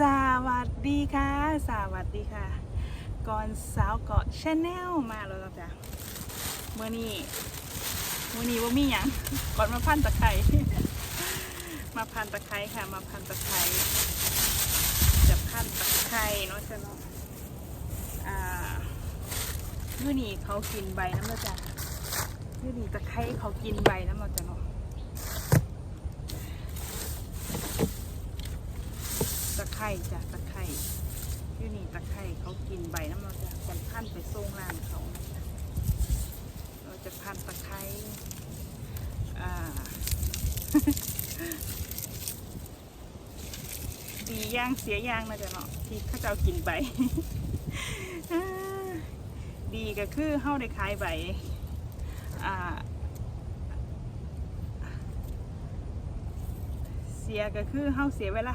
สวัสดีค่ะ สวัสดีค่ะ ก่อนสาวเกาะชาแนลมาแล้วจ้ะเมื่อนี้เมื่อนี้ว่ามีหยังก่อนมาพันตะไคร้มาพันตะไคร้ค่ะ มาพันตะไคร้จะพันตะไคร้เนาะจ้ะเนาะอ่ามื่อนี้เขากินใบน้ำแล้วจ้ะมื่อนี้ตะไคร้เขากินใบน้ำแล้วจ้ะเนาะ ตะไค ร่จ้ะตะไคร่ที่นี่ตะไคร่เขากินใบน้ำเราจะกันพันไปส่งร้านเขาเราจะพันตะไคร่ดีย่างเสียย่างนะจ๊ะเนาะที่ข้าเจ้ากินใบดีก็คือเฮาได้ขายใบเสียก็คือเฮาเสียเวลา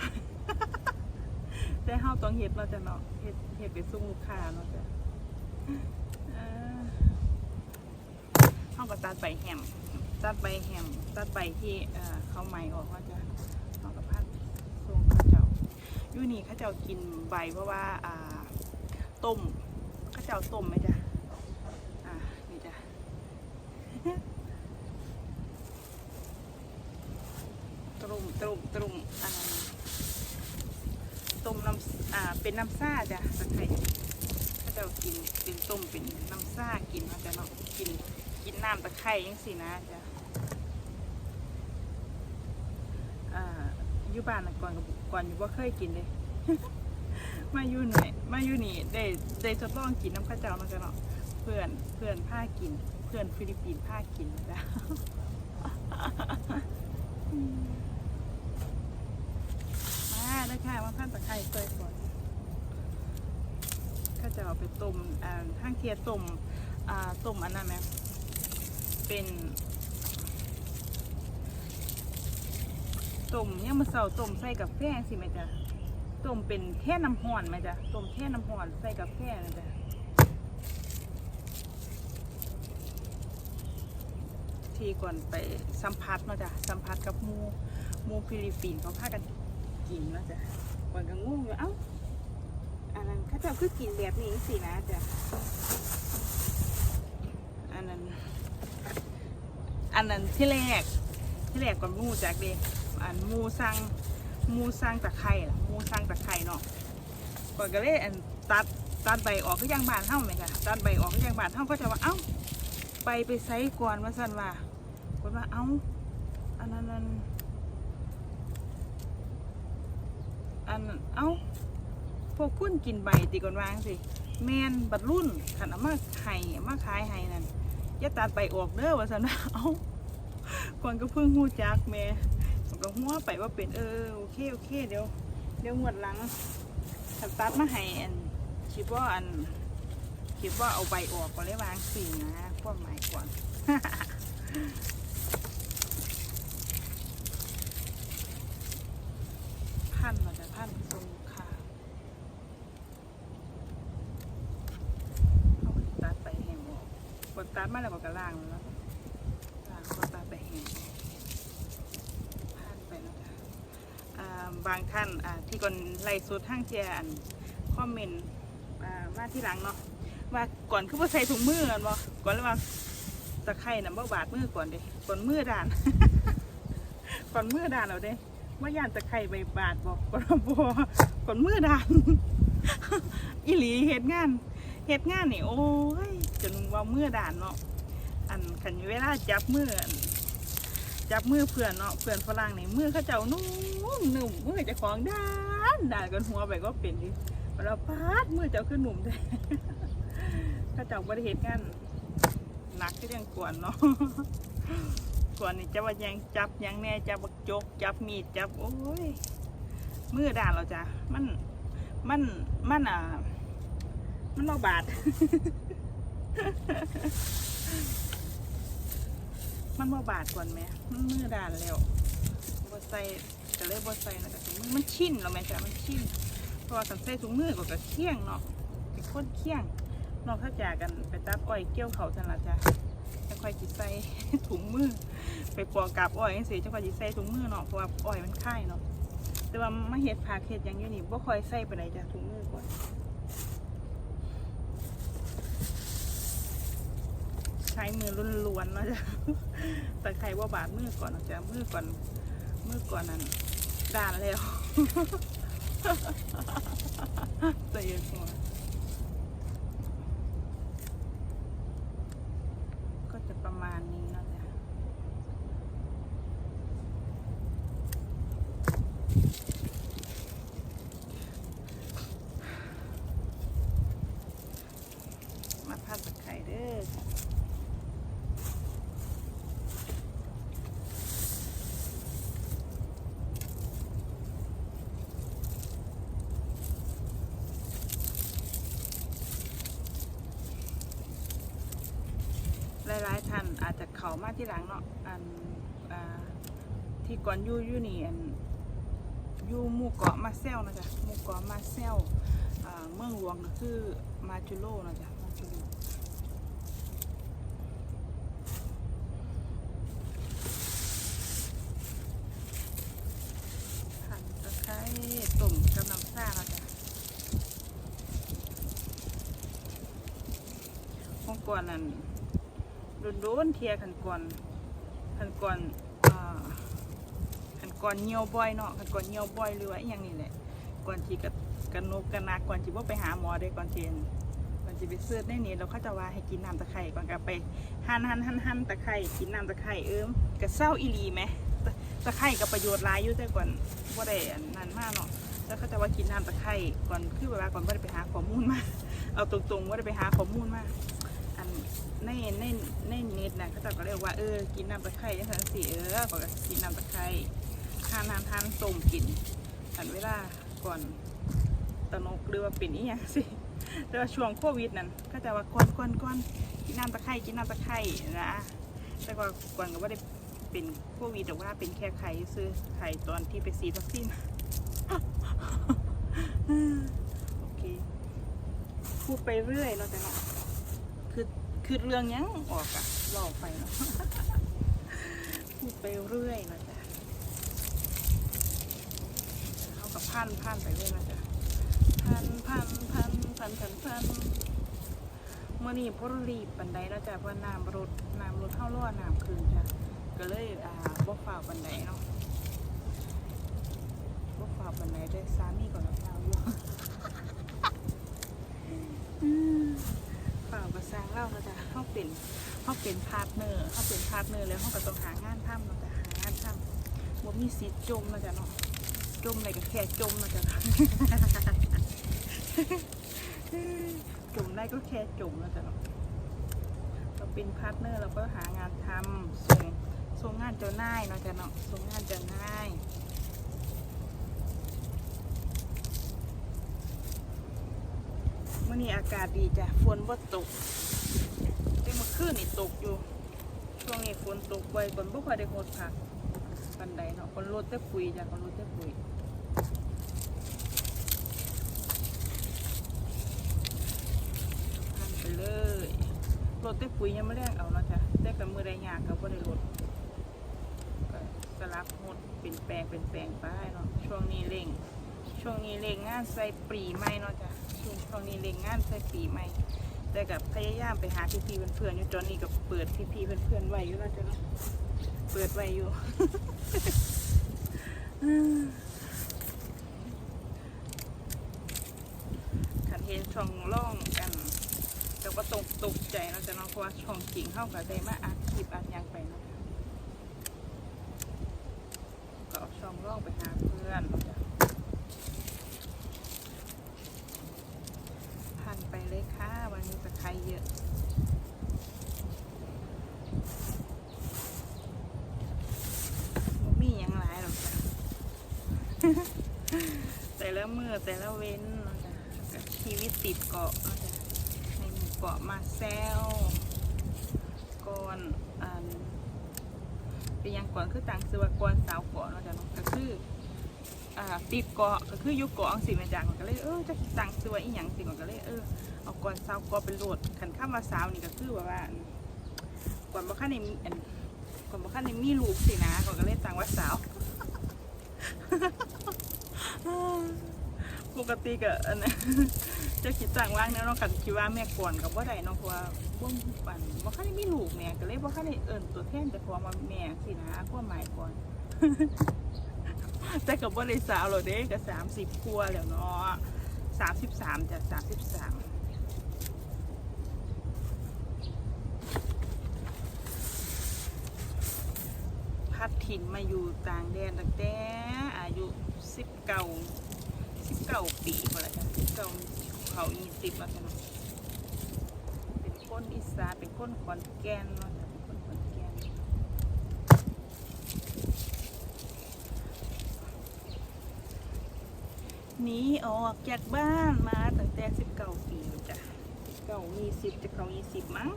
แต่เฮาต้องเฮ็ดเราจะเนาะเฮ็ดเฮ็ดไปส่งลูกค้าเนาะจ้ะเอ่อเฮาก็ตัดใบแฮมตัดใบแฮมตัดใบที่เอ่อเขาไหมออกว่าจะเฮาก็พัดส่งเขาเจ้าอยู่นี่เขาเจ้ากินใบเพราะว่าอ่าต้มเขาเจ้าต้มไหมจ๊ะอ่านี่จ้ะตรุมตรุมตรุมอันนั้นต้มน้ำอ่า เป็นน้ำซ่าจ้ะตะไคร้ถ้าเรากินเป็นต้มเป็นน้ำซ่ากินมันจะเนาะกินกินน้ำตะไคร้ยังสินะจ้ะอ่ายู่บ้านน่ะก่อนกับก่อนอยู่ว่าเคยกินเลยมาอยู่หน่อยมาอยู่นี่ได้ได้ทดลองกินน้ำข้าวเจ้าเนาจ้ะเนาะเพื่อนเพื่อนผ้ากิน เพื่อนฟิลิปปินส์ผ้ากินนะจ้ะมาเลยค่ะมาพันตะไคร้เตยก่็จะเอาไปต้มอ่างเทียต้มอ่าต้มอันนั้นไหมเป็นต้มยังมาเสาต้มใส่กาแฟสิไหมจ๊ะต้มเป็นแค่น้ำห่อนไหมจ๊ะต้มแค่น้ำห่อนใส่กาแฟนะจ๊ะทีก่อนไปสัมผัสเนาะจ๊ะสัมผัสกับมูมูฟิลิปปินส์เขาพากันกินแล้วจ้ะก่อนก็งงอยู่เอ้า อันนั้นเข้าเจ้าคือกินแบบนี้สินะจ้ะอันนั้น อันนั้นที่แรกที่แรกก่อนมูจากเด็อันมูสั่งมูสั่งตะไคร่ล่ะมูสั่งตะไคร่เนาะก่อนก็เลยอันตัดตัดใบออกก็ยังบานเท่าไหมคะตัดใบออกก็ยังบานเท่าก็จะว่าเอ้าไปไปไซก่อนว่าสั่นว่าคนว่าเอ้าอันนั้นนั้นอันเอ้า พวกคุณกินใบตีก่อนวางสิแมนบัดรุ่นขันเอามาไห้เอามาขายไห้นั่นอย่าตัดใบออกเด้อว่าสันว่าเอาก่อนก็เพิ่งหูจักแม่ผมก็หัวไปว่าเป็นเออโอเคโอเคเดี๋ยวเดี๋ยวงวดหลังถ้าตัดมาให้อันคิดว่าอันคิดว่าเอาใบออกก็เลยวางสีนะความหมายก่อนพันเราจะพันทรงค่ะเอาไปตัดไปแห้งออกกด ตัดมาแล้วก็กระล่างแล้วล่างก็ตัดไปแห้งพันไปแล้วค่ะอ่าบางท่านที่ก่อนไล่สุดทั้งเทียนคอมเมนต์อ่ามาที่หลังเนาะว่าก่อนคือว่าใส่ถุงมือกันบ่ก่อนแล้วว่าตะไคร่น่ะบ่บาดมือก่อนเด้ก่อนมือด่าน ก่อนมือด่านเอาเด้ว่าย่านตะไคร่ใบบาดบอกกรบก่อนมือดานอีหลีเฮ็ดงานเฮ็ดงานนี่โอ้ย จนว่ามือด่านเนาะอันขันเวลาจับมือจับมือเพื่อนเนาะเพื่อนฝรั่งนี่มือเขาเจ้านุ่มหนุ่มมือจะของดานด่านกันหัวไปก็เป็นดิเราปาดมือเจ้าขึ้นหนุ่มแท้เขาเจ้าบริเหตุงานหนักก็ยังกวนเนาะส่วนนี้จะว่ายังจับยังแน่จับบักจก จับมีดจับโอ้ยมือด่านเราจ้ะมันมันมันอะมันเราบาด มันบ่บาดก่อนไหมมันมือด่านแล้วบ่ใส่ก็เลยบ่ใส่นะแต่ถุงมือมันชินเราไหมจ้ะมันชินเพราะว่ากันใส่ถุงมือก็กระเคียงเนาะเป็นคนเคียงนอกจากกันไปตัดอ้อยเกี่ยวเขาจังละจ้ะจะค่อยจิใส่ถุงมือ ไปปอกกาบอ้อยจังสิจะค่อยจิใส่ถุงมือเนาะเพราะว่าอ้อยมันค่ายเนาะแต่ว่ามาเฮ็ดผักเฮ็ดหยังอยู่นี่บ่ค่อยใส่ไปานจ้ะถุงมือก่อน ช้มือล้วนๆนะจ๊ะตะไคร้บ่บาดมือก่อนนะจ๊ะมือก่อนมือก่อนนั้นด่านแล้ว ใจเย็นหัวก็จะประมาณนี้เนาะจ้ะ มาพัดตะไคร้เด้อค่ะหลายๆท่านอาจจะ เขามาที่หลังเนาะอันอ่าที่ก่อนยู่ยู่นี่อันยู่หมู่เกาะมาเซลนะจ๊ะหมู่เกาะมาเซลเมืองหลวงคือมาจูโร่นะจ๊ะมาจูโร่หั่นตะไคร้ต้มกับน้ำซ่าเราจะของก่อนนั่น โดนๆเทียขันก่อนขันก่อนขันก่อนเหี่ยวบ่อยเนาะขันก่อนเหี่ยวบ่อยหรือว่าอย่างนี้แหละก่อนที่กะกันนกกันนักก่อนที่ว่าไปหาหมอเด้ก่อนเทียนก่อนที่ไปเสิร์ชในนี้เราเขาจะว่าให้กินน้ำตะไคร้ก่อนกับไปหั่นหั่นหั่นหั่นตะไคร้กินน้ำตะไคร้เอิมกะเศร้าอีลีไหมตะไคร่กับประโยชน์หลายอยู่แต่ก่อนว่าได้นนั้นมากเนาะแล้วเขาจะว่ากินน้ำตะไคร่ก่อนคือเวลาก่อนว่าได้ไปหาข้อมูลมาเอาตรงๆว่าได้ไปหาข้อมูลมา ในในในเน็ตนะเขาจะก็เรียกว่าเออกินน้ำตะไคร่ยังไงสิเออก็กินน้ำตะไคร่ทานทานทานต้มกินอันเวลาก่อนตะนกหรือว่าเป็นอีหยังสิแต่ว่าช่วงโควิดนั่นก็จะว่าก่อนก่อนก่อนกินน้ำตะไคร่กินน้ำตะไคร่นะแต่ก่อนก่อนก็ว่าได้เป็นโควิดแต่ว่าเป็นแค่ไข้ซื้อไข้ตอนที่ไปฉีดวัคซีนโอเคพูดไปเรื่อยเนาะแต่เนาะ คือเรื่องยังออกอะเล่าไปเนาะพูดไปเรื่อยนะจ๊ะเขากับพันพันไปเรื่อยนะจ๊ะพันพันพันพันพันพันเมื่อนี้พอรีบปันไดเนาะจ๊ะเพราะน้ำรถน้ำรถเข้ารั่วน้ำคืนจ้ะก็เลยอ่าบ่ฝ่าบันไดเนาะบ่ฝ่าบันไดได้สามีก่อนแล้วเราอยู่ อืมฝ่ากประสร้างเล่าเราจะเขาเป็นเขาเป็นพาร์ทเนอร์เขาเป็นพาร์ทเนอร์แล้วเขาก็ต้องหางานทำเราจะหางานทำบ่มีสิทธิ์จมเราจะเนาะจมอะไรก็แค่จมเราจะจมได้ก็แค่จมเราจะเนาะเราเป็นพาร์ทเนอร์เราก็หางานทำส่งส่งงานเจ้านายเนาจะเนาะส่งงานเจ้านายเมื่อ นี้อากาศดีจ้ะฝนบ่ตกแต่เมื่อคืนนี่ตกอยู่ ช่วงนี้ฝนตกบ่อยก่อนบ่ค่อยได้โหดผักปันใดเนาะคนรถแต่ปุ๋ยจ้ะคนรถแต่ปุ๋ยไปเลยรถแต่ปุ๋ยยังไม่แรงเอาเนาะจ้ะแต่กับมือได้ยากก็บ่ได้รถสลับหดเป็นแปลงเป็นแปลงไปเนาะช่วงนี้เร่ง ช่วงนี้เร่งงานใส่ปรีใหม่เนาะจ้ะ ช่วงช่วงนี้เร่งงานใส่ปีใหม่ แต่กับพยายามไปหาพี่ๆเพื่อนๆอยู่ตอนนี้ก็เปิดพี่ๆเพื่อนๆไว้อยู่เนาะจ้ะเนาะเปิดไว้อยู่ขันเห็นช่องล่องกันแต่ว่าตกตกใจเนาะจะเนาะเพราะว่าช่องจริงเข้ากับได้มาอัดคลิปอัดยังไปนะก็เอาช่องล่องไปหาเพื่อนนะจ้ะพันไปเลยค่ะ วันนี้ตะไคร้เยอะ บ่มีหยังหลายหรอกจ้ะ แต่ละมือ แต่ละเว้นเนาะจ้ะกับชีวิตติดเกาะเนาะจ้ะในหมู่เกาะมาแซวก่อนอันเป็นยังก่อนคือต่างซื้อว่าก่อนสาวเกาะเนาะจ้ะเนาะก็คืออ่าติดเกาะก็คืออยู่เกาะอังสิแม่จังก็เลยเออจะต่างซื้อว่าอีหยังสิก่อนก็เลยเออเอาก่อนสาวเกาะเป็นโหลดขันข้ามมาสาวนี่ก็คือว่าว่าก่อนบ่คันในอันก่อนบ่คันในมีลูกสินะก่อนก็เลยต่างว่าสาว ปกติก็อันนั้นจะคิดจ้างว่างแนวเนาะกันคิดว่าแม่ก่อนกับว่าใดเนาะเพราะว่าบ่มปันบ่คันได้มีลูกแม่ก็เลยบ่คันได้เอิ้นตัวแทนแต่พอมาแม่สินะความหมายก่อน แต่ก็บ่ได้สาวหรอกเด้ก็30กว่าแล้วเนาะ33จ้ะ33พัดถิ่นมาอยู่ต่างแดนตั้งแต่อายุสิบเก้า สิบเก้าปีพอละจ้ะสิบเก้าเขายี่สิบแล้วจ้ะเนาะเป็นคนอีสานเป็นคนขอนแก่นเนาะเป็นคนขอนแก่นหนีออกจากบ้านมาตั้งแต่สิบเก้าปีจ้ะเก้ายี่สิบจะเข้ายี่สิบมั้ง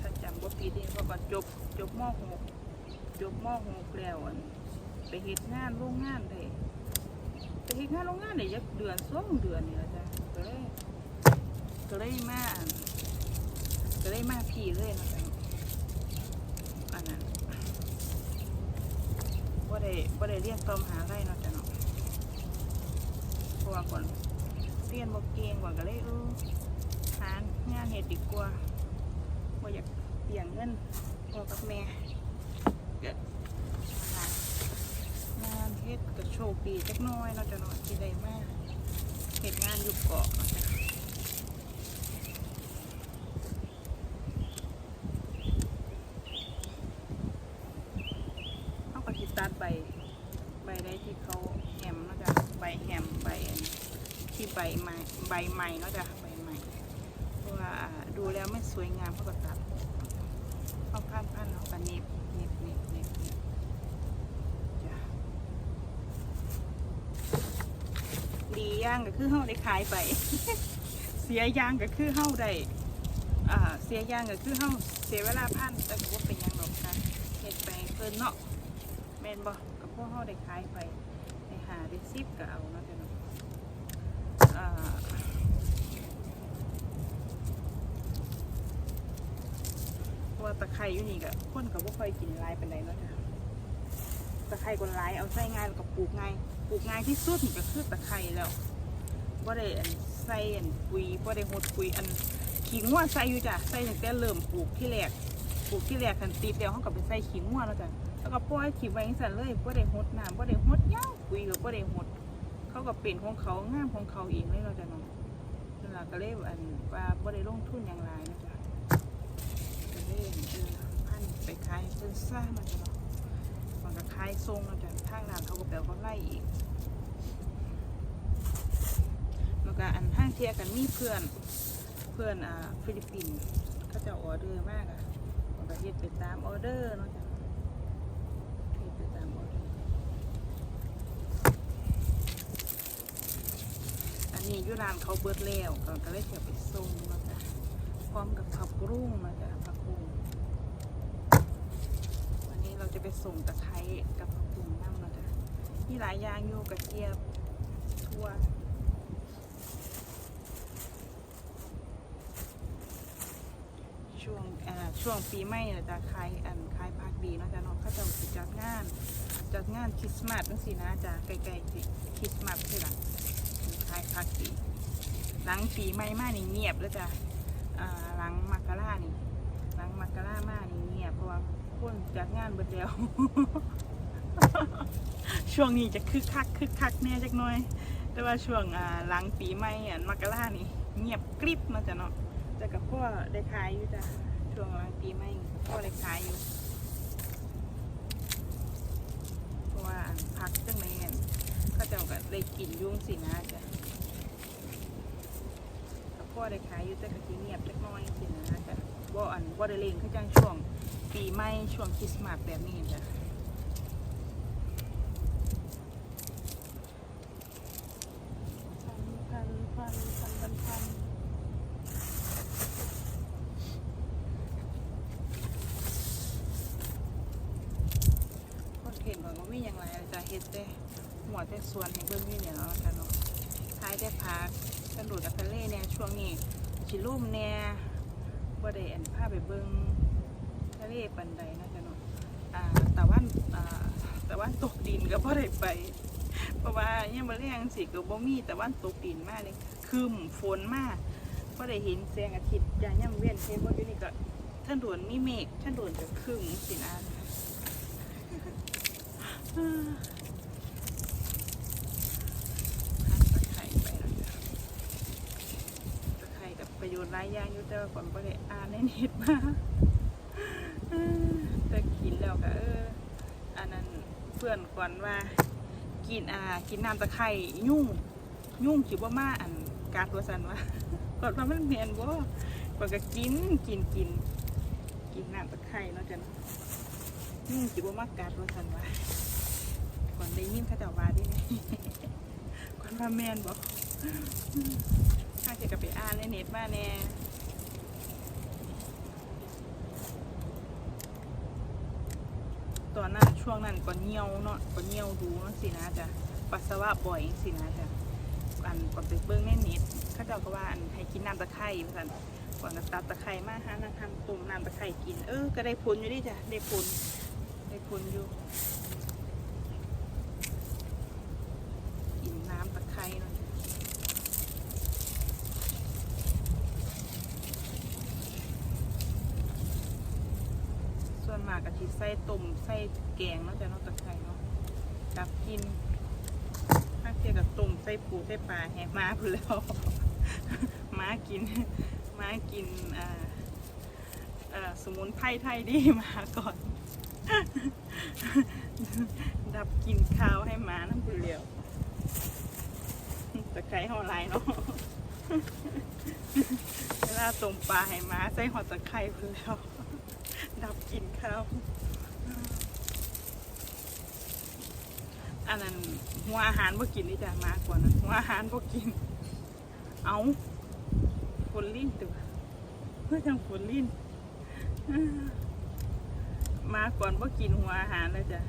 ถ้าจำว่าปีนี้เพราก็จบจบม .6 จบม .6 แล้วอั่นไปเฮ็ดงานโรงงานได้ไปเฮ็ดงานโรงงานได้ยักเดือนสองเดือนนี่ละจ้ะก็เลยก็เลยมาก็เลยมาพี่เลยนะจ๊ะอันนั้นว่าได้ว่าได้เรียกตอมหาไรเนาะจ้ะเนาะเพราะว่าก่อนเรียนบ่เก่งกว่าก็เลยเออหางานเฮ็ดดีกว่าว่าอยากเบี่ยงเงินพอกับแม่ กิดหางานเฮ็ดก็โชคดีจักน้อยเนาะจะเนาะที่ได้มาเฮ็ดงานอยู่เกาะเนาะจ้ะเขาก็สิตัดใบใบได้ที่เขาแหมเนาะจ้ะใบแหมใบที่ใบใหม่ใบใหม่เนาะจ้ะใบใหม่เพราะว่าดูแล้วไม่สวยงามเขาก็ตัดเอาข้าพันเอากันเน็บเน็น็บเน็บเน็บจ้ะดีย่างก็คือเฮาได้ขายไป เสียยางก็คือเฮาได้อ่าเสียยางก็คือเฮาเสียเวลาพันแต่ก็บ่เป็นหยังหรอกค่ะเฮ็ดไปเพิ่นเนาะแม่นบ่กับพวกเฮาได้ขายไปได้หาได้ซิบก็เอาเนาะจ้ะเนาะอ่าเพราะว่าตะไคร้อยู่นี่ก็คนก็บ่ค่อยกินหลายปานใดเนาะจ้ะตะไคร้ก็หลายเอาใส่ง่ายแล้วก็ปลูกง่ายปลูกง่ายที่สุดนี่ก็คือตะไคร้แล้ว บ่ได้อันใส่อันปุ๋ยบ่ได้หดปุ๋ยอันขี้งัวใส่อยู่จ้ะใส่ตั้งแต่เริ่มปลูกที่แรกปลูกที่แรกคันติดแล้วเฮาก็ไปใส่ขี้งัวแล้วจ้ะแล้วก็ปล่อยทิ้ไว้จังซั่นเลยบ่ได้หดน้ำบ่ได้หดยังปุ๋ยก็บ่ได้หด เขาก็เป็นของเขางามของเขาเองเลยเนาจ้ะเนาะนั่นล่ะก็เลยอันว่าบ่ได้ลงทุนหยังหลายนะจ้ะก็เลยเออพันไปขายเพิ่นซ่ามาจ้ะเนาะมันก็ขายทรงมาจากทางนั้นเขาก็แปลว่าไล่อีก แล้วก็อันห้างเทียกันมีเพื่อนเพื่อนอ่าฟิลิปปินส์เขาจะออเดอร์มากอะมันก็เฮ็ดไปตามออเดอร์เนาะจ้ะเฮ็ดไปตามออเดอร์อันนี้ยุรานเขาเบิดแล้วก็ก็เลยเสียไปส่งเนาะจ้ะพร้อมกับผักบุ้งมาจากผักบุ้งวันนี้เราจะไปส่งตะไคร้กับผักบุ้งนั่งมาจ้ะมีหลายอย่างอยู่กระเจี๊ยบทั่ว ช่วงปีใหม่น่ะจะขายอันขายผักดีเนาะจ๊ะเนาะเขาจะสิจัดงาน จัดงานคริสต์มาสตั้งสีนะจ๊ะใกล้ๆสิคริสต์มาสใช่หลังขายผักดี หลังปีใหม่มานี่เงียบแล้วจ้ะอ่าหลังมักกะล่านี่ หลังมักกะล่ามานี่เงียบเพราะว่าคนจัดงานเบิดแล้ว ช่วงนี้จะคึกคักคึกคักแน่จักหน่อย แต่ว่าช่วงอ่าหลังปีใหม่อันมักกะล่านี่เงียบกริบมาจ้ะเนาะแต่กับพ่อได้ขายอยู่จ้ะ ช่วงหลังปีใหม่พ่อได้ขายอยู่ เพราะว่าพักจังแมนเขาเจ้าก็ได้กินยุ่งสินะจ้ะกับพ่อได้ขายอยู่แต่ก็สิเงียบจักน้อยสินะจ้ะบ่อันว่าได้เล่งคือจังช่วงปีใหม่ช่วงคริสต์มาสแบบนี้จ้ะพันพันพันพันพันพันคนเห็นก่อนว่ามีอย่างไรจะเฮ็ดแต่หัวแต่ส่วนให้เบิ่งนี่เนี่ยเนาะจ้ะเนาะขายได้พัก สนุดอัคเล่เนี่ยช่วงนี้ชิลุ่มเนี่ยว่าได้อันพาไปเบิงทะเลปันใดนะจ๊ะเนาะ อ่าตะวันอ่าตะวันตกดินก็บ่ได้ไป เพราะว่ายังมาเรียงสิก็ บ่มีแตะวันตกดินมากเลยคืมฝนมาบ่ได้เห็นแสงอาทิตย์ยางย่ำเวียนเทบ่อยู่นี่ก็ท่านโดวนมีเมฆท่านโดวนก็ครึ้มสินะตะไคร้ไปแล้วตะไคร้กับประโยชน์หลายอย่างอยู่แต่ว่าก่อนบ่ได้อ่านในเน็ตมาแต่กินแล้วก็เอออันนั้นเพื่อนก่อนว่า กินอ่ากินน้ำตะไคร้ยุ่งยุ่งคิดว่ามาอันกาดตัวสันว่าก่อนว่ามันเมียนบ่ก่อนก็กินกินกินกินน้ำตะไคร้เนาะจ้ะเนยุ่งคิดว่ามากาดตัวสันว่าก่อนได้ยินเขาเจ้าว่าดิไงก่อนว่าแมนบอกถ้าจะกลับไปอ่านในเน็ตมาแน่ ตอนนั้น ช่วงนั้นก็เหี่ยวเนาะก็เหี่ยวดูเนาะสินะจ้ะปัสสาวะบ่อยสินะจ้ะอันก่อนไปเบิ้งแน่นิดข้าเจ้าก็ว่าอันให้กินน้ำตะไคร้สันก่อนก็ตัดตะไคร้มาหาน้ำทำต้มน้ำตะไคร้กิน เออก็ได้ผลอยู่ดิจ้ะได้ผลได้ผลอยู่กินน้ำตะไคร้เนาะจ้ะส่ วนมากก็สิใส่ต้มใส่แกงเนาะจ้ะเนาะตะไคร้เนาะกับกินถ้าเทียบกับต้มใส่ปูใส่ปลาแหกมาพูนแล้วม้ากินม้ากินอ่าอ่อสมุนไพรไทยดีมาก่อน ดับกินข้าวให้ม้าน้ำพูเลียวตะไคร้ห่อลายเนาะเวลาต้มปลาให้ม้าใส่หอตะไคร้พูแล้ว ดับกินข้าวอันนั้นหัวอาหารบ่กินนี่จ้ะมาก่อนะหัวอาหารบ่กิน เอาฝนลิ้นตัวเพื่อทางฝนลิ้นมาก่อนบ่กินหัวอาหารเลยจ้ะ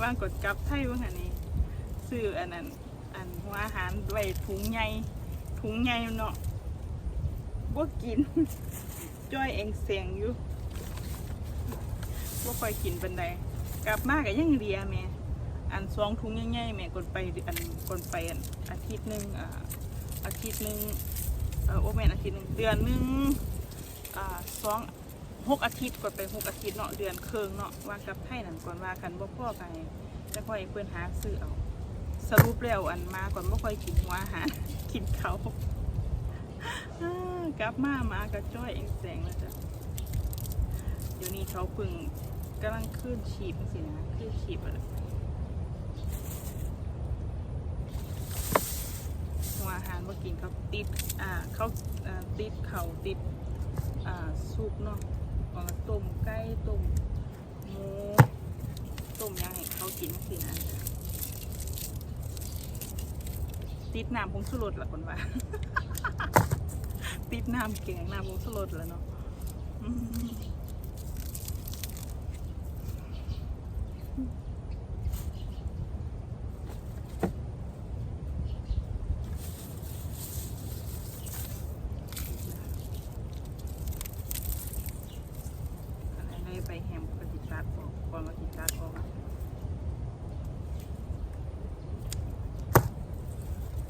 วางกดกลับไทยว่าหันนี้ซื้ออันนั้นอันหัวอาหารไว้ถุงใหญ่ถุงใหญ่เนาะบ่กิน จ้อยเองเสียงอยู่บ่ค่อยกินปันใดกลับมากก็ยังเรียแม่อันสองถุงใหญ่ๆแม่กดไปอันกดไปอันอาทิตย์หนึ่งอ่าอาทิตย์หนึ่งเออโอแม่อาทิตย์หนึ่งเดือนหนึ่งอ่าสองหกอาทิตย์กดไปหกอาทิตย์เนาะเดือนเครึ่งเนาะว่ากับไทยนั่นก่อนว่ากันบ่พ่อไปจะค่อยเพื่อนหาซื้อเอา สรุปแล้วอันมาก่อนบ่ค่อยกินหัวอาหารกินเขา กลับมามาก็จ้อยเองแสงแล้วจ้ะเดี๋ยวนี้เขาเพึ่งกำลังขึ้นชีพสินะขึ้นชีพอะไรหัวอาหารว่ากินเขาติดอ่าเขาอ่าติดเขาติดอ่าซุปเนาะของต้มไก่ต้มหมูต้มยังให้เขากินสินะติดน้ำผงชูรสละคนว่า ติดน้ำแกงน้ำผงชูรสแล้วเนาะอะไรไปแฮมปฏิตัดออกก่อนมาติตัดออก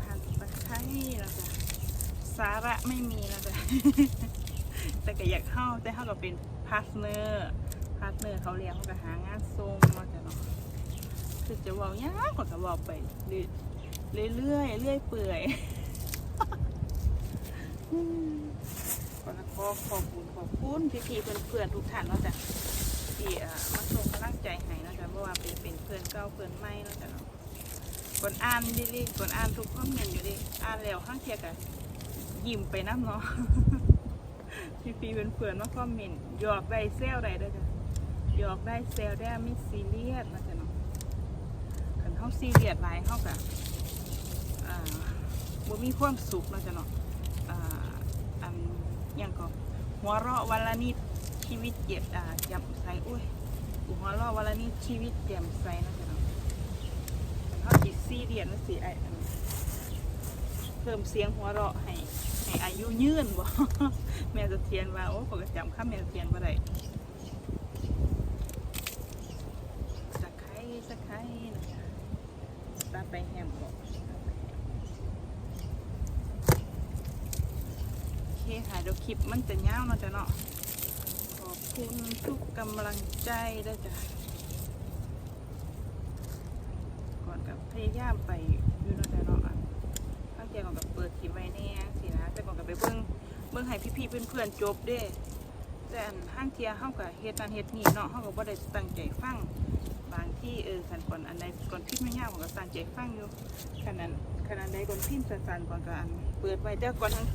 ผ่านตะไคร้แล้วจ้ะสาระไม่มี แต่ก็อยากเข้าแต่เข้ากับเป็นพาร์ทเนอร์พาร์ทเนอร์เขาเลี้ยงเขาก็หางานทรงมาจ้ะเนาะคือจะเว่ายากกว่าจะเว่าไปเรื่อยเรื่อยเรื่อยเปื่อยก็ขอขอบคุณขอบคุณพี่ๆเพื่อนๆทุกท่านเนาะจ้ะที่มาส่งกำลังใจให้นะจ้ะเพราะว่าเป็นเป็นเพื่อนเก่าเพื่อนใหม่เนาะจ้ะเนาะก่อนอ่านดิดิก่อนอ่านทุกคอมเมนต์อยู่ดิอ่านแล้วข้างเทียกัน ยิ้มไปน้ำเนาะพี่ๆเพื่อนมาคอมเมนต์หยอกได้แซวได้ด้วยจ้ะหยอกได้แซวได้ไม่ซีเรียสนะจ้ะเนาะคันเฮาซีเรียสหลายเฮาก็อ่าบ่มีความสุขนะจ้ะเนาะอันยังก็หัวเราะวันละนิดชีวิตเจ็บอ่าแจ่มใสอุ้ยหัวเราะวันละนิดชีวิตแจ่มใสนะจ๊ะเนาะเขาจิตซีเรียสนะสิไอเพิ่มเสียงหัวเราะให้ ให้อายุยืนบ่แม่จะเทียนว่าโอ้ปกติจำข้าแม่เทียนว่าไรสักไข่สักไข่นะคะตาไปแฮมบ่โอเคค่ะเดี๋ยวคลิปมันจะยาวเนาจะเนาะขอบคุณทุกกำลังใจด้วยจ้ะก่อนกับพยายามไปอยู่เนาะจ้ะเนาะเกี่ยวกับเปิดคลิปไว้แน่สินะ ไปเบิ่งเบิ่งให้พี่ๆเพื่อนๆจบเด้แต่อันห้างเทียเฮากับเฮ็ดนั่นเฮ็ดนี่เนาะเฮาก็บ่ได้ตั้งใจฟังบางที่เออคันก่อนอันใดก่อนพิมพ์ไม่ยากผมก็ตั้งใจฟังอยู่ขนาดขนาดใดก่อนพิมพ์สั้นๆก่อนก็อันเปิดไว้แต่ก่อนทั้ง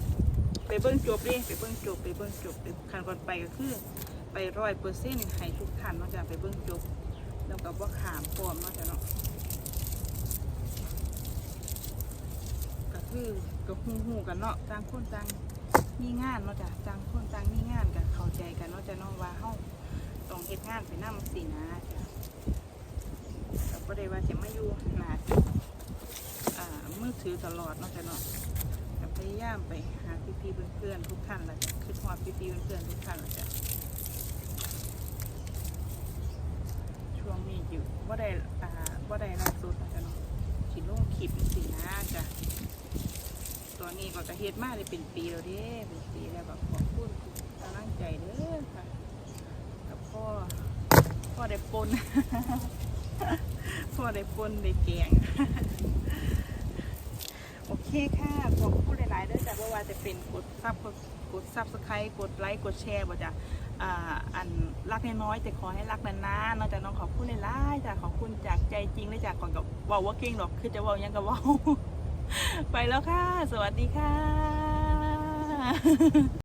ไปเบิ่งจบเด้ไปเบิ่งจบไปเบิ่งจบไปคันก่อนไปก็คือ ไปร้อยเปอร์เซ็นต์ให้ทุกท่านนาะจ้ะไปเบิ่งจบ แล้วก็บ่าขามพร้อมนาะจ้ะเนาะก็คือ ก็ฮู้ๆกันเนาะต่างคนต่างมีงานเนาะจ้ะต่างคนต่างมีงานก็เข้าใจกันเนาะจ้ะเนาะว่าเฮาต้องเฮ็ดงานไปนำสินะจ้ะก็บ่ได้ว่าสิมาอยู่หน้าอ่ามือถือตลอดเนาะจ้ะเนาะก็พยายามไปหาพี่ๆเพื่อนๆทุกท่านละจ้ะคือฮอดพี่ๆเพื่อนๆทุกท่านละจ้ะช่วงนี้อยู่ว่าได้อ่าว่าได้รับสุดนะจ๊ะเนาะสิลงคลิปสินะจ้ะ ตัวนี้ก็กระเฮ็ดมากเลยเป็นปีแล้วเด้เป็นปีแล้วก็ขอบคุณกำลังใจเด้อค่ะกับพ่อพ่อได้ปนพ่อได้ปนได้แกงโอเคค่ะขอบคุณหลายๆเด้อจ้ะเพราะว่าจะเป็นกดซับกดกดซับสไครต์กดไลค์กดแชร์บ่จ้ะอ่าอันรักน้อยๆแต่ขอให้รักนานๆเนอกจากน้องขอบคุณหลายๆจ้ะขอบคุณจากใจจริงเลยจากก่อนกับว่าว่าเก่งหรอกคือจะว่ายังกับว่า ไปแล้วค่ะ สวัสดีค่ะ